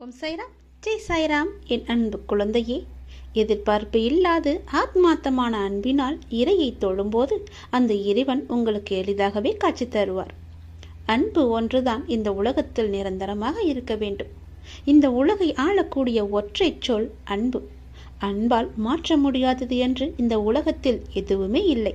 ஓம் சாய்ராம். ஜெய் சாய்ராம். என் அன்பு குழந்தையே எதிர்பார்ப்பு இல்லாது ஆத்மாத்தமான அன்பினால் இறையை தொழும்போது அந்த இறைவன் உங்களுக்கு எளிதாகவே காட்சி தருவார். அன்பு ஒன்றுதான் இந்த உலகத்தில் நிரந்தரமாக இருக்க வேண்டும். இந்த உலகை ஆளக்கூடிய ஒற்றை சொல் அன்பு. அன்பால் மாற்ற முடியாதது என்று இந்த உலகத்தில் எதுவுமே இல்லை.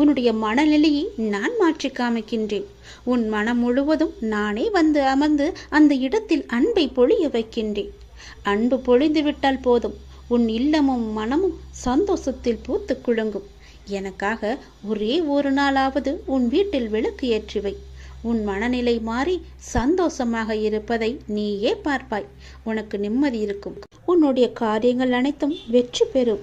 உன்னுடைய மனநிலையை நான் மாற்றி காமிக்கின்றேன். உன் மனம் முழுவதும் நானே வந்து அமர்ந்து அந்த இடத்தில் அன்பை பொழிய வைக்கின்றேன். அன்பு பொழிந்துவிட்டால் போதும். உன் இல்லமும் மனமும் சந்தோஷத்தில் பூத்து குலுங்கும். எனக்காக ஒரே ஒரு நாளாவது உன் வீட்டில் விளக்கு ஏற்றிவை உன் மனநிலை மாறி சந்தோஷமாக இருப்பதை நீயே பார்ப்பாய். உனக்கு நிம்மதி இருக்கும். உன்னுடைய காரியங்கள் அனைத்தும் வெற்றி பெறும்.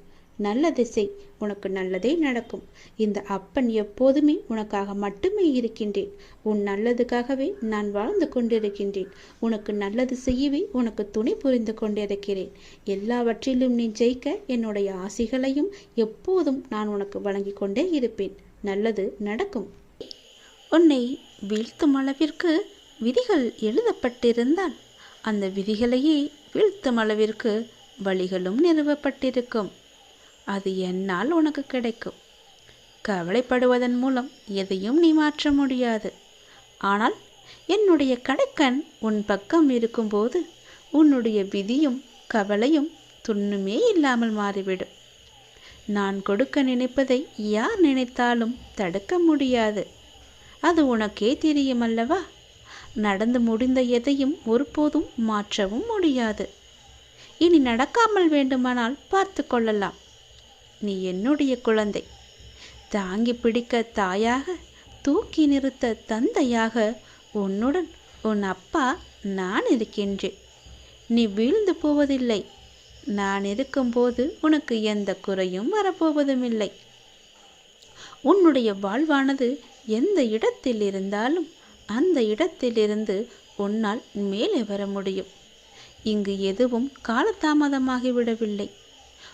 நல்ல திசை உனக்கு நல்லதே நடக்கும். இந்த அப்பன் எப்போதுமே உனக்காக மட்டுமே இருக்கின்றேன். உன் நல்லதுக்காகவே நான் வாழ்ந்து கொண்டிருக்கின்றேன். உனக்கு நல்லது செய்யவே உனக்கு துணை புரிந்து கொண்டிருக்கிறேன். எல்லாவற்றிலும் நீ ஜெயிக்க என்னுடைய ஆசைகளையும் எப்போதும் நான் உனக்கு வழங்கி கொண்டே இருப்பேன். நல்லது நடக்கும். உன்னை வீழ்த்தும் அளவிற்கு விதிகள் எழுதப்பட்டிருந்தால் அந்த விதிகளையே வீழ்த்தும் அளவிற்கு வழிகளும் நிறுவப்பட்டிருக்கும். அது என்னால் உனக்கு கிடைக்கும். கவலைப்படுவதன் மூலம் எதையும் நீ மாற்ற முடியாது. ஆனால் என்னுடைய கடைக்கண் உன் பக்கம் இருக்கும்போது உன்னுடைய விதியும் கவலையும் துண்ணுமே இல்லாமல் மாறிவிடும். நான் கொடுக்க நினைப்பதை யார் நினைத்தாலும் தடுக்க முடியாது. அது உனக்கே தெரியும் அல்லவா? நடந்து முடிந்த எதையும் ஒருபோதும் மாற்றவும் முடியாது. இனி நடக்காமல் வேண்டுமானால் பார்த்து கொள்ளலாம். நீ என்னுடைய குழந்தை. தாங்கி பிடிக்க தாயாக தூக்கி நிறுத்த தந்தையாக உன்னுடன் உன் அப்பா நான் இருக்கின்றேன். நீ வீழ்ந்து போவதில்லை. நான் இருக்கும்போது உனக்கு எந்த குறையும் வரப்போவதும் இல்லை உன்னுடைய வாழ்வானது எந்த இடத்தில் இருந்தாலும் அந்த இடத்திலிருந்து உன்னால் மேலே வர முடியும். இங்கு எதுவும் காலதாமதமாகிவிடவில்லை.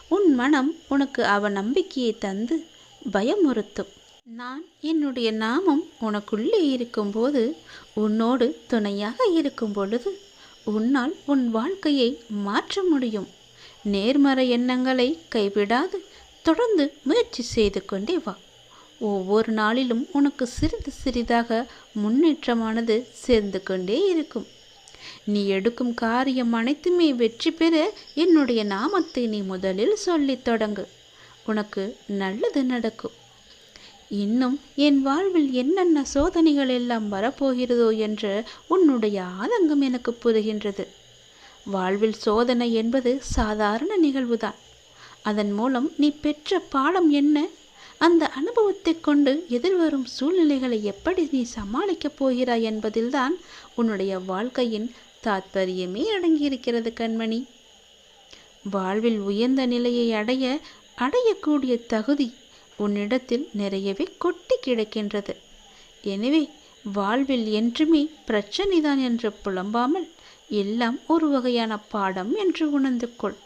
உன் மனம் உனக்கு அவ நம்பிக்கையை தந்து பயமுறுத்தும். நான் என்னுடைய நாமம் உனக்குள்ளே இருக்கும்போது உன்னோடு துணையாக இருக்கும் பொழுது உன்னால் உன் வாழ்க்கையை மாற்ற முடியும். நேர்மறை எண்ணங்களை கைவிடாது தொடர்ந்து முயற்சி செய்து கொண்டே வா. ஒவ்வொரு நாளிலும் உனக்கு சிறிது சிறிதாக முன்னேற்றமானது சேர்ந்து கொண்டே இருக்கும். நீ எடுக்கும் காரியம் அனைத்துமே வெற்றி பெற என்னுடைய நாமத்தை நீ முதலில் சொல்லித் தொடங்கு. உனக்கு நல்லது நடக்கும். இன்னும் என் வாழ்வில் என்னென்ன சோதனைகள் எல்லாம் வரப்போகிறதோ என்று உன்னுடைய ஆதங்கம் எனக்கு புரிகின்றது வாழ்வில் சோதனை என்பது சாதாரண நிகழ்வுதான். அதன் மூலம் நீ பெற்ற பாடம் என்ன அந்த அனுபவத்தை கொண்டு எதிர்வரும் சூழ்நிலைகளை எப்படி நீ சமாளிக்கப் போகிறாய் என்பதில்தான் உன்னுடைய வாழ்க்கையின் தாத்பரியமே அடங்கியிருக்கிறது கண்மணி. வாழ்வில் உயர்ந்த நிலையை அடைய அடையக்கூடிய தகுதி உன்னிடத்தில் நிறையவே கொட்டி கிடக்கின்றது. எனவே வாழ்வில் என்றுமே பிரச்சனைதான் என்று புலம்பாமல் எல்லாம் ஒரு வகையான பாடம் என்று உணர்ந்து கொள்.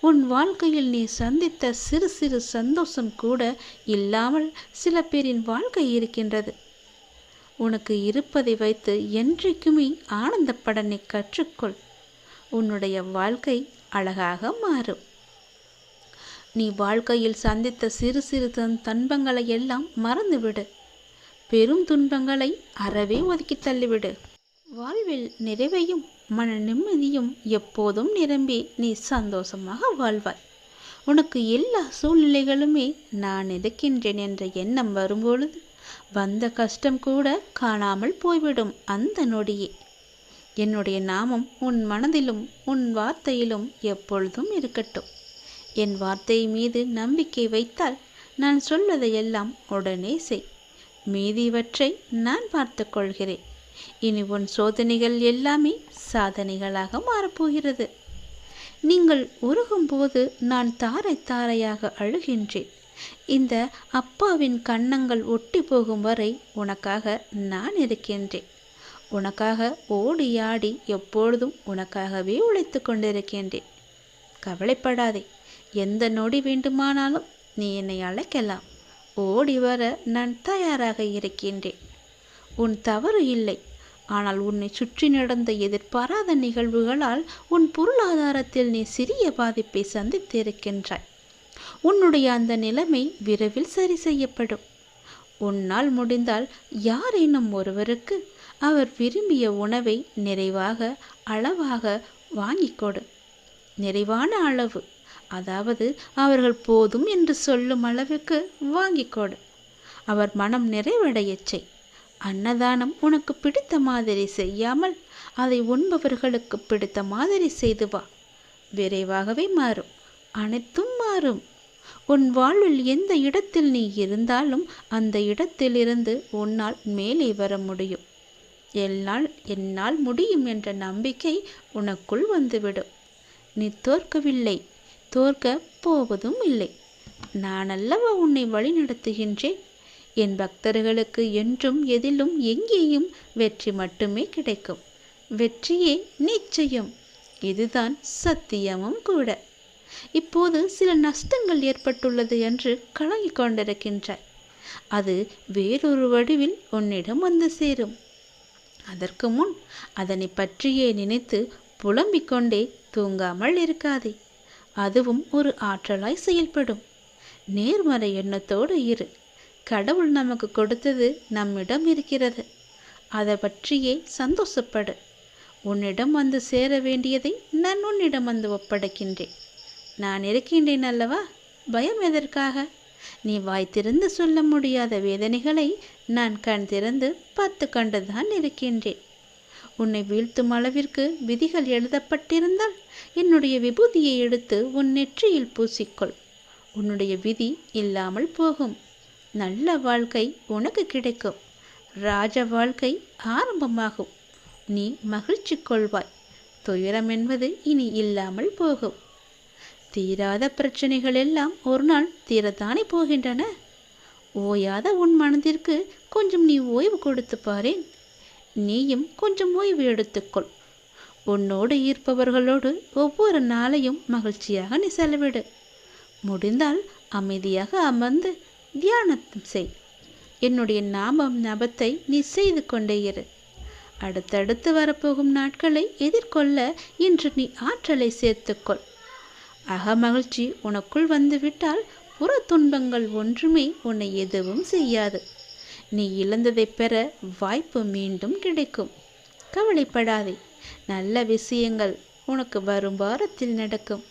உன் வாழ்க்கையில் நீ சந்தித்த சிறு சிறு சந்தோஷம் கூட இல்லாமல் சில பேரின் வாழ்க்கை இருக்கின்றது. உனக்கு இருப்பதை வைத்து என்றைக்குமே ஆனந்தப்பட நீ கற்றுக்கொள். உன்னுடைய வாழ்க்கை அழகாக மாறும். நீ வாழ்க்கையில் சந்தித்த சிறு சிறு தன் துன்பங்களை எல்லாம் மறந்துவிடு. பெரும் துன்பங்களை அறவே ஒதுக்கி தள்ளிவிடு. வாழ்வில் நிறைவையும் மன நிம்மதியும் எப்போதும் நிரம்பி நீ சந்தோஷமாக வாழ்வாய். உனக்கு எல்லா சூழ்நிலைகளுமே நான் எதுக்கின்றேன் என்ற எண்ணம் வரும்பொழுது வந்த கஷ்டம் கூட காணாமல் போய்விடும் அந்த நொடியே. என்னுடைய நாமம் உன் மனதிலும் உன் வார்த்தையிலும் எப்பொழுதும் இருக்கட்டும். என் வார்த்தை மீது நம்பிக்கை வைத்தால் நான் சொல்வதையெல்லாம் உடனே செய். மீதிவற்றை நான் பார்த்து கொள்கிறேன். இனி உன் சோதனைகள் எல்லாமே சாதனைகளாக மாறப்போகிறது. நீங்கள் உருகும்போது நான் தாரை தாரையாக அழுகின்றேன். இந்த அப்பாவின் கன்னங்கள் ஒட்டி போகும் வரை உனக்காக நான் இருக்கின்றேன். உனக்காக ஓடி ஆடி எப்பொழுதும் உனக்காகவே உழைத்து கொண்டிருக்கின்றேன். கவலைப்படாதே. எந்த நொடி வேண்டுமானாலும் நீ என்னை அழைக்கலாம். ஓடி வர நான் தயாராக இருக்கின்றேன். உன் தவறு இல்லை. ஆனால் உன்னை சுற்றி நடந்த எதிர்பாராத நிகழ்வுகளால் உன் பொருளாதாரத்தில் நீ சிறிய பாதிப்பை சந்தித்திருக்கின்றாய். உன்னுடைய அந்த நிலைமை விரைவில் சரி செய்யப்படும். உன்னால் முடிந்தால் யாரேனும் ஒருவருக்கு அவர் விரும்பிய உணவை நிறைவாக அளவாக வாங்கிக்கொடு நிறைவான அளவு அதாவது அவர்கள் போதும் என்று சொல்லும் அளவுக்கு வாங்கிக் கொடு. அவர் மனம் நிறைவடையச் செய். அன்னதானம் உனக்கு பிடித்த மாதிரி செய்யாமல் அதை உண்பவர்களுக்கு பிடித்த மாதிரி செய்து வா. விரைவாகவே மாறும். அனைத்தும் மாறும். உன் வாழ்வில் எந்த இடத்தில் நீ இருந்தாலும் அந்த இடத்திலிருந்து உன்னால் மேலே வர முடியும். என்னால் என்னால் முடியும் என்ற நம்பிக்கை உனக்குள் வந்துவிடும். நீ தோற்கவில்லை. தோற்க போவதும் இல்லை. நான் அல்லவா உன்னை வழிநடத்துகின்றேன்? என் பக்தர்களுக்கு என்றும் எதிலும் எங்கேயும் வெற்றி மட்டுமே கிடைக்கும். வெற்றியே நிச்சயம். இதுதான் சத்தியமும் கூட. இப்போது சில நஷ்டங்கள் ஏற்பட்டுள்ளது என்று கலங்கிக் கொண்டிருக்கின்றாய். அது வேறொரு வடிவில் உன்னிடம் வந்து சேரும். அதற்கு முன் அதனை பற்றியே நினைத்து புலம்பிக் கொண்டே தூங்காமல் இருக்காதே. அதுவும் ஒரு ஆற்றலாய் செயல்படும். நேர்மறை எண்ணத்தோடு இரு. கடவுள் நமக்கு கொடுத்தது நம்மிடம் இருக்கிறது. அதை பற்றியே சந்தோஷப்படு. உன்னிடம் வந்து சேர வேண்டியதை நான் உன்னிடம் வந்து ஒப்படைக்கின்றேன். நான் இருக்கின்றேன் அல்லவா? பயம் எதற்காக? நீ வாய் திறந்து சொல்ல முடியாத வேதனைகளை நான் கண் திறந்து பார்த்து கண்டுதான் இருக்கின்றேன். உன்னை வீழ்த்தும் அளவிற்கு விதிகள் எழுதப்பட்டிருந்தால் என்னுடைய விபூதியை எடுத்து உன் நெற்றியில் பூசிக்கொள். உன்னுடைய விதி இல்லாமல் போகும். நல்ல வாழ்க்கை உனக்கு கிடைக்கும். ராஜ வாழ்க்கை ஆரம்பமாகும். நீ மகிழ்ச்சி கொள்வாய். துயரம் என்பது இனி இல்லாமல் போகும். தீராத பிரச்சனைகள் எல்லாம் ஒரு நாள் தீரத்தானே போகின்றன. ஓயாத உன் மனதிற்கு கொஞ்சம் நீ ஓய்வு கொடுத்து பாரேன். நீயும் கொஞ்சம் ஓய்வு எடுத்துக்கொள். உன்னோடு ஈர்ப்பவர்களோடு ஒவ்வொரு நாளையும் மகிழ்ச்சியாக நீ செலவிடு. முடிந்தால் அமைதியாக அமர்ந்து தியானத்தம் செய். என்னுடைய நாமம் நபத்தை நீ செய்து கொண்டே இரு. அடுத்தடுத்து வரப்போகும் நாட்களை எதிர்கொள்ள இன்று நீ ஆற்றலை சேர்த்துக்கொள். அகமகிழ்ச்சி உனக்குள் வந்துவிட்டால் புற துன்பங்கள் ஒன்றுமே உன்னை எதுவும் செய்யாது. நீ இழந்ததை பெற வாய்ப்பு மீண்டும் கிடைக்கும். கவலைப்படாதே நல்ல விஷயங்கள் உனக்கு வரும் வாரத்தில் நடக்கும்.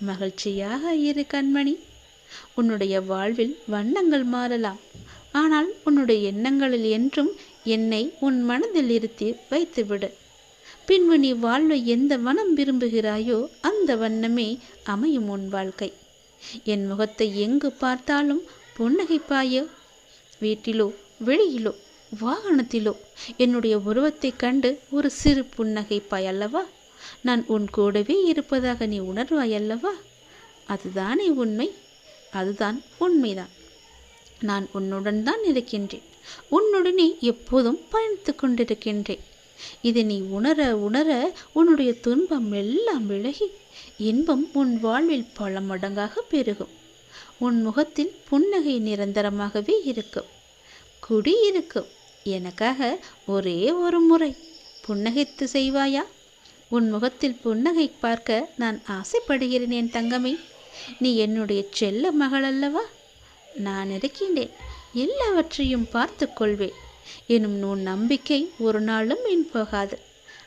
மகிழ்ச்சியாக இரு கண்மணி. உன்னுடைய வாழ்வில் வண்ணங்கள் மாறலாம். ஆனால் உன்னுடைய எண்ணங்களில் என்றும் என்னை உன் மனதில் இருத்தி வைத்துவிடு. பின்பு நீ வாழ்வை எந்த வனம் விரும்புகிறாயோ அந்த வண்ணமே அமையும் உன் வாழ்க்கை. என் முகத்தை எங்கு பார்த்தாலும் புன்னகைப்பாயோ வீட்டிலோ வெளியிலோ வாகனத்திலோ என்னுடைய உருவத்தை கண்டு ஒரு சிறு புன்னகைப்பாய் அல்லவா? நான் உன் கூடவே இருப்பதாக நீ உணர்வாய் அல்லவா? அதுதானே உண்மை. அதுதான் உண்மைதான். நான் உன்னுடன் தான் இருக்கின்றேன். உன்னுடனே எப்போதும் பயணித்து கொண்டிருக்கின்றேன். இதை நீ உணர உணர உன்னுடைய துன்பம் எல்லாம் விலகி இன்பம் உன் வாழ்வில் பல மடங்காக பெருகும். உன் முகத்தில் புன்னகை நிரந்தரமாகவே இருக்கும். குடி இருக்கும். எனக்காக ஒரே ஒரு முறை புன்னகைத்து செய்வாயா? உன் முகத்தில் புன்னகை பார்க்க நான் ஆசைப்படுகிறேன் என் தங்கமே. நீ என்னுடைய செல்ல மகள் அல்லவா? நான் இருக்கின்றேன். எல்லாவற்றையும் பார்த்து கொள்வேன் எனும் உன் நம்பிக்கை ஒரு நாளும் மீன் போகாது.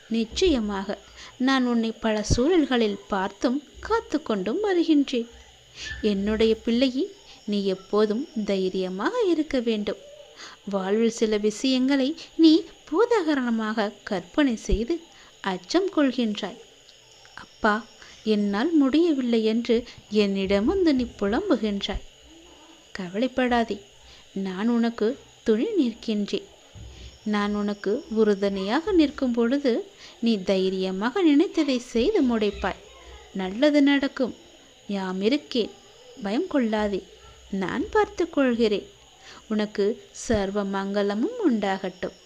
நிச்சயமாக நான் உன்னை பல சூழல்களில் பார்த்தும் காத்து கொண்டும் வருகின்றேன். என்னுடைய பிள்ளையை நீ எப்போதும் தைரியமாக இருக்க வேண்டும். வாழ்வில் சில விஷயங்களை நீ பூதாகரணமாக கற்பனை செய்து அச்சம் கொள்கின்றாய். அப்பா என்னால் முடியவில்லை என்று என்னிடம் வந்து நீ புலம்புகின்றாய். கவலைப்படாதே நான் உனக்கு துணி நிற்கின்றேன். நான் உனக்கு உறுதுணையாக நிற்கும் பொழுது நீ தைரியமாக நினைத்ததை செய்து முடைப்பாய். நல்லது நடக்கும் யாம் இருக்கேன் பயம் கொள்ளாதே நான் பார்த்து கொள்கிறேன். உனக்கு சர்வ மங்களமும் உண்டாகட்டும்.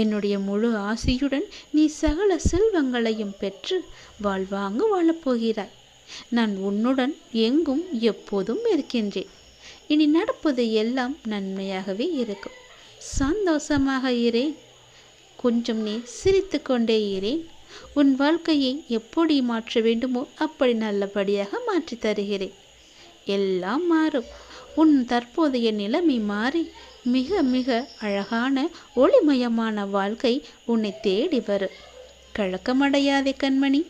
என்னுடைய முழு ஆசையுடன் நீ சகல செல்வங்களையும் பெற்று வாழ்வாங்கு வாழப்போகிறாய். நான் உன்னுடன் எங்கும் எப்போதும் இருக்கின்றேன். இனி நடப்பது எல்லாம் நன்மையாகவே இருக்கும். சந்தோஷமாக இரேன் கொஞ்சம் நீ சிரித்து கொண்டே இரேன் உன் வாழ்க்கையை எப்படி மாற்ற வேண்டுமோ அப்படி நல்லபடியாக மாற்றி தருகிறேன். எல்லாம் மாறும். உன் தற்போதைய நிலைமை மாறி மிக மிக அழகான ஒளிமயமான வாழ்க்கை உன்னை தேடி வரும். கழக்கமடையாதே கண்மணி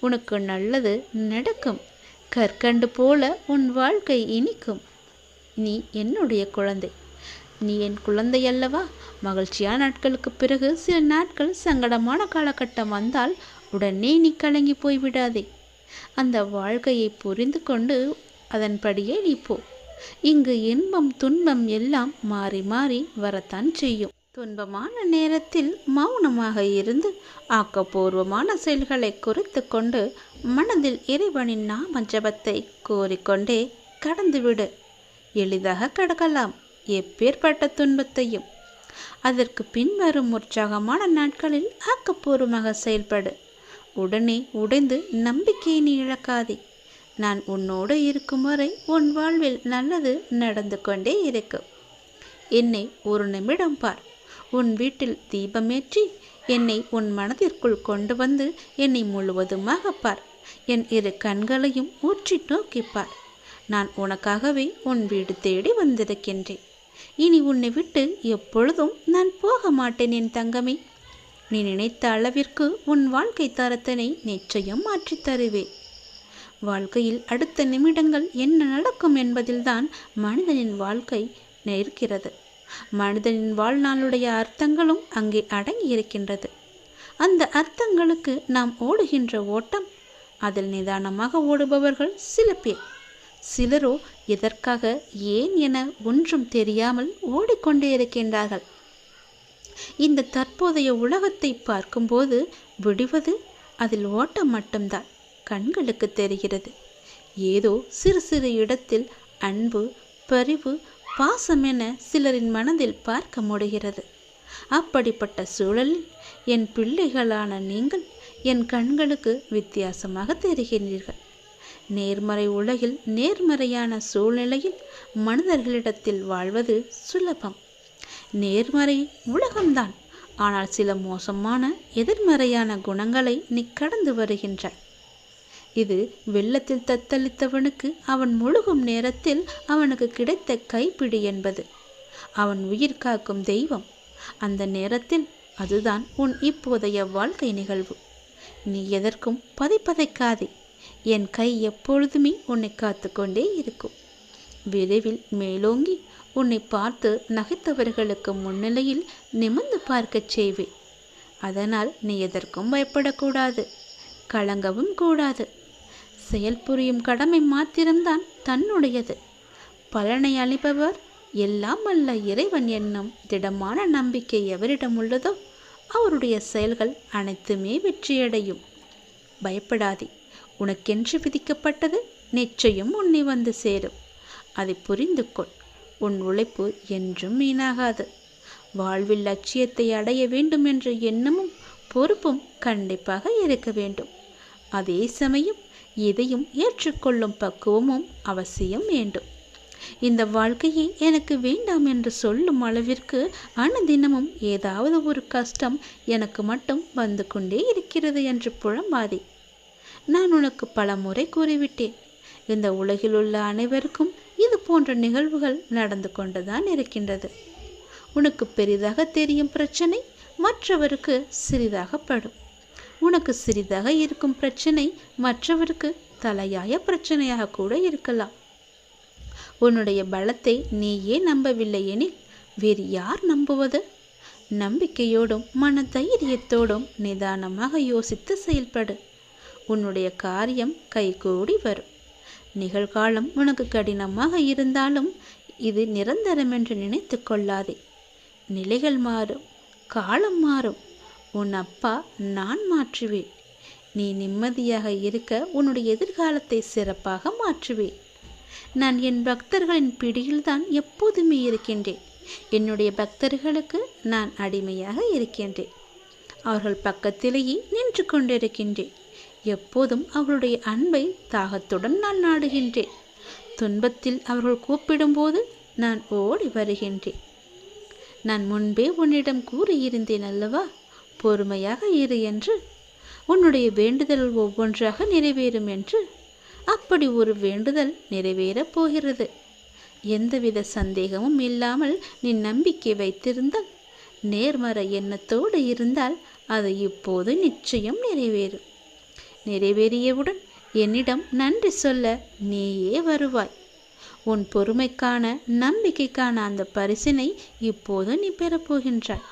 உனக்கு நல்லது நடக்கும். கற்கண்டு போல உன் வாழ்க்கை இனிக்கும். நீ என்னுடைய குழந்தை. நீ என் குழந்தை அல்லவா? மகிழ்ச்சியான நாட்களுக்கு பிறகு சில நாட்கள் சங்கடமான காலகட்டம் வந்தால் உடனே நீ கலங்கி போய்விடாதே. அந்த வாழ்க்கையை புரிந்து கொண்டு அதன்படியே நீ போ. இங்கு இன்பம் துன்பம் எல்லாம் மாறி மாறி வரத்தான் செய்யும். துன்பமான நேரத்தில் மௌனமாக இருந்து ஆக்கப்பூர்வமான செயல்களை குறித்து கொண்டு மனதில் இறைவனின் நாம ஜபத்தை கோரிக்கொண்டே கடந்துவிடு. எளிதாக கடக்கலாம். எப்பேற்பட்ட துன்பத்தையும். அதற்கு பின்வரும் உற்சாகமான நாட்களில் ஆக்கப்பூர்வமாக செயல்படு. உடனே உடைந்து நம்பிக்கையை நீ இழக்காதே. நான் உன்னோடு இருக்கும் வரை உன் வாழ்வில் நல்லது நடந்து கொண்டே இருக்கும் என்னை ஒரு நிமிடம் பார். உன் வீட்டில் தீபமேற்றி என்னை உன் மனதிற்குள் கொண்டு வந்து என்னை முழுவதுமாக பார். என் இரு கண்களையும் ஊற்றி நோக்கிப்பார் நான் உனக்காகவே உன் வீடு தேடி வந்திருக்கின்றேன். இனி உன்னை விட்டு எப்பொழுதும் நான் போக மாட்டேன் என் தங்கமே. நீ நினைத்த அளவிற்கு உன் வாழ்க்கை தரத்தினை நிச்சயம் மாற்றித் தருவேன். வாழ்க்கையில் அடுத்த நிமிடங்கள் என்ன நடக்கும் என்பதில்தான் மனிதனின் வாழ்க்கை இருக்கிறது மனிதனின் வாழ்நாளுடைய அர்த்தங்களும் அங்கே அடங்கி இருக்கின்றது அந்த அர்த்தங்களுக்கு நாம் ஓடுகின்ற ஓட்டம் அதில் நிதானமாக ஓடுபவர்கள் சில பேர். சிலரோ எதற்காக ஏன் என ஒன்றும் தெரியாமல் ஓடிக்கொண்டே இருக்கின்றார்கள். இந்த தற்போதைய உலகத்தை பார்க்கும்போது விடுவது அதில் ஓட்டம் மட்டும்தான். கண்களுக்கு தெரிகிறது. ஏதோ சிறு சிறு இடத்தில் அன்பு பரிவு பாசம் என சிலரின் மனதில் பார்க்க முடிகிறது. அப்படிப்பட்ட சூழலில் என் பிள்ளைகளான நீங்கள் என் கண்களுக்கு வித்தியாசமாக தெரிகிறீர்கள் நேர்மறை உலகில் நேர்மறையான சூழ்நிலையில் மனிதர்களிடத்தில் வாழ்வது சுலபம். நேர்மறை உலகம்தான். ஆனால் சில மோசமான எதிர்மறையான குணங்களை நீ கடந்து வருகின்றாய் இது வெள்ளத்தில் தத்தளித்தவனுக்கு அவன் முழுகும் நேரத்தில் அவனுக்கு கிடைத்த கைப்பிடி என்பது. அவன் உயிர் காக்கும் தெய்வம். அந்த நேரத்தில் அதுதான் உன் இப்போதைய வாழ்க்கை நிகழ்வு. நீ எதற்கும் பதைப்பதைக்காதே. என் கை எப்பொழுதுமே உன்னை காத்து கொண்டே இருக்கும். விரைவில் மேலோங்கி உன்னை பார்த்து நகைத்தவர்களுக்கு முன்னிலையில் நிமிர்ந்து பார்க்கச் செய்வேன். அதனால் நீ எதற்கும் பயப்படக்கூடாது. கலங்கவும் கூடாது. செயல்புரியும் கடமை மாத்திரம்தான் தன்னுடையது. பலனை அளிப்பவர் எல்லாம் அல்ல இறைவன் என்னும் திடமான நம்பிக்கை எவரிடம் உள்ளதோ அவருடைய செயல்கள் அனைத்துமே வெற்றியடையும். பயப்படாதே உனக்கென்று விதிக்கப்பட்டது நிச்சயம் உன்னை வந்து சேரும். அதை புரிந்து கொள் உன் உழைப்பு என்றும் வீணாகாது. வாழ்வில் லட்சியத்தை அடைய வேண்டும் என்ற எண்ணமும் பொறுப்பும் கண்டிப்பாக இருக்க வேண்டும். அதே சமயம் எதையும் ஏற்றுக்கொள்ளும் பக்குவமும் அவசியம் வேண்டும். இந்த வாழ்க்கையை எனக்கு வேண்டாம் என்று சொல்லும் அளவிற்கு அனுதினமும் ஏதாவது ஒரு கஷ்டம் எனக்கு மட்டும் வந்து கொண்டே இருக்கிறது என்று புலம்பாதே. நான் உனக்கு பல முறை கூறிவிட்டேன். இந்த உலகில் உள்ள அனைவருக்கும் இது போன்ற நிகழ்வுகள் நடந்து கொண்டுதான் இருக்கின்றது. உனக்கு பெரிதாக தெரியும் பிரச்சனை மற்றவருக்கு சிறிதாகப்படும் உனக்கு சிறிதாக இருக்கும் பிரச்சனை மற்றவருக்கு தலையாய பிரச்சனையாக கூட இருக்கலாம். உன்னுடைய பலத்தை நீயே நம்பவில்லை எனில் வேறு யார் நம்புவது? நம்பிக்கையோடும் மன தைரியத்தோடும் நிதானமாக யோசித்து செயல்படு. உன்னுடைய காரியம் கைகூடி வரும். நிகழ்காலம் உனக்கு கடினமாக இருந்தாலும் இது நிரந்தரம் என்று நினைத்து கொள்ளாதே. நிலைகள் மாறும் காலம் மாறும். உன் அப்பா நான் மாற்றுவேன். நீ நிம்மதியாக இருக்க உன்னுடைய எதிர்காலத்தை சிறப்பாக மாற்றுவேன். நான் என் பக்தர்களின் பிடியில்தான் எப்போதுமே இருக்கின்றேன். என்னுடைய பக்தர்களுக்கு நான் அடிமையாக இருக்கின்றேன். அவர்கள் பக்கத்திலேயே நின்று கொண்டிருக்கின்றேன். எப்போதும் அவர்களுடைய அன்பை தாகத்துடன் நான் நாடுகின்றேன். துன்பத்தில் அவர்கள் கூப்பிடும்போது நான் ஓடி வருகின்றேன். நான் முன்பே உன்னிடம் கூறியிருந்தேன் அல்லவா? பொறுமையாக இரு என்று. உன்னுடைய வேண்டுதல் ஒவ்வொன்றாக நிறைவேறும் என்று. அப்படி ஒரு வேண்டுதல் நிறைவேறப் போகிறது. எந்தவித சந்தேகமும் இல்லாமல் நீ நம்பிக்கை வைத்திருந்தால் நேர்மறை எண்ணத்தோடு இருந்தால் அது இப்போது நிச்சயம் நிறைவேறும். நிறைவேறியவுடன் என்னிடம் நன்றி சொல்ல நீயே வருவாய். உன் பொறுமைக்கான நம்பிக்கைக்கான அந்த பரிசினை இப்போது நீ பெறப்போகின்றாய்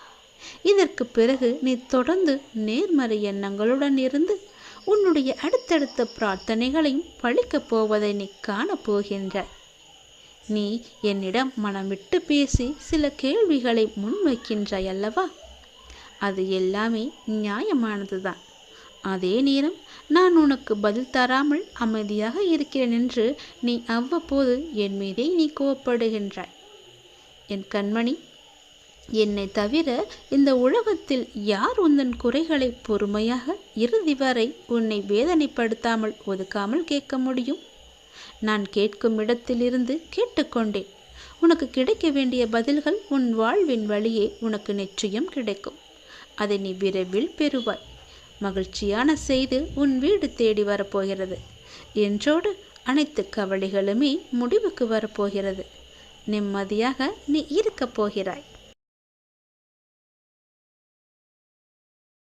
இதற்கு பிறகு நீ தொடர்ந்து நேர்மறை எண்ணங்களுடன் இருந்து உன்னுடைய அடுத்தடுத்த பிரார்த்தனைகளையும் பழிக்கப் போவதை நீ காணப்போகின்றாய் நீ என்னிடம் மனம் விட்டு பேசி சில கேள்விகளை முன்வைக்கின்றாய் அல்லவா? அது எல்லாமே நியாயமானதுதான். அதே நேரம் நான் உனக்கு பதில் தராமல் அமைதியாக இருக்கிறேன் என்று நீ அவ்வப்போது என் மீதே நீ கோவப்படுகின்றாய். என் கண்மணி என்னை தவிர இந்த உலகத்தில் யார் உந்தன் குறைகளை பொறுமையாக இறுதி வரை உன்னை வேதனைப்படுத்தாமல் ஒதுக்காமல் கேட்க முடியும்? நான் கேட்கும் இடத்திலிருந்து கேட்டுக்கொண்டேன். உனக்கு கிடைக்க வேண்டிய பதில்கள் உன் வாழ்வின் வழியே உனக்கு நிச்சயம் கிடைக்கும். அதை நீ விரைவில் பெறுவாய். மகிழ்ச்சியான செய்து உன் வீடு தேடி வரப்போகிறது. என்றோடு அனைத்து கவலைகளுமே முடிவுக்கு வரப்போகிறது. நிம்மதியாக நீ இருக்கப் போகிறாய்.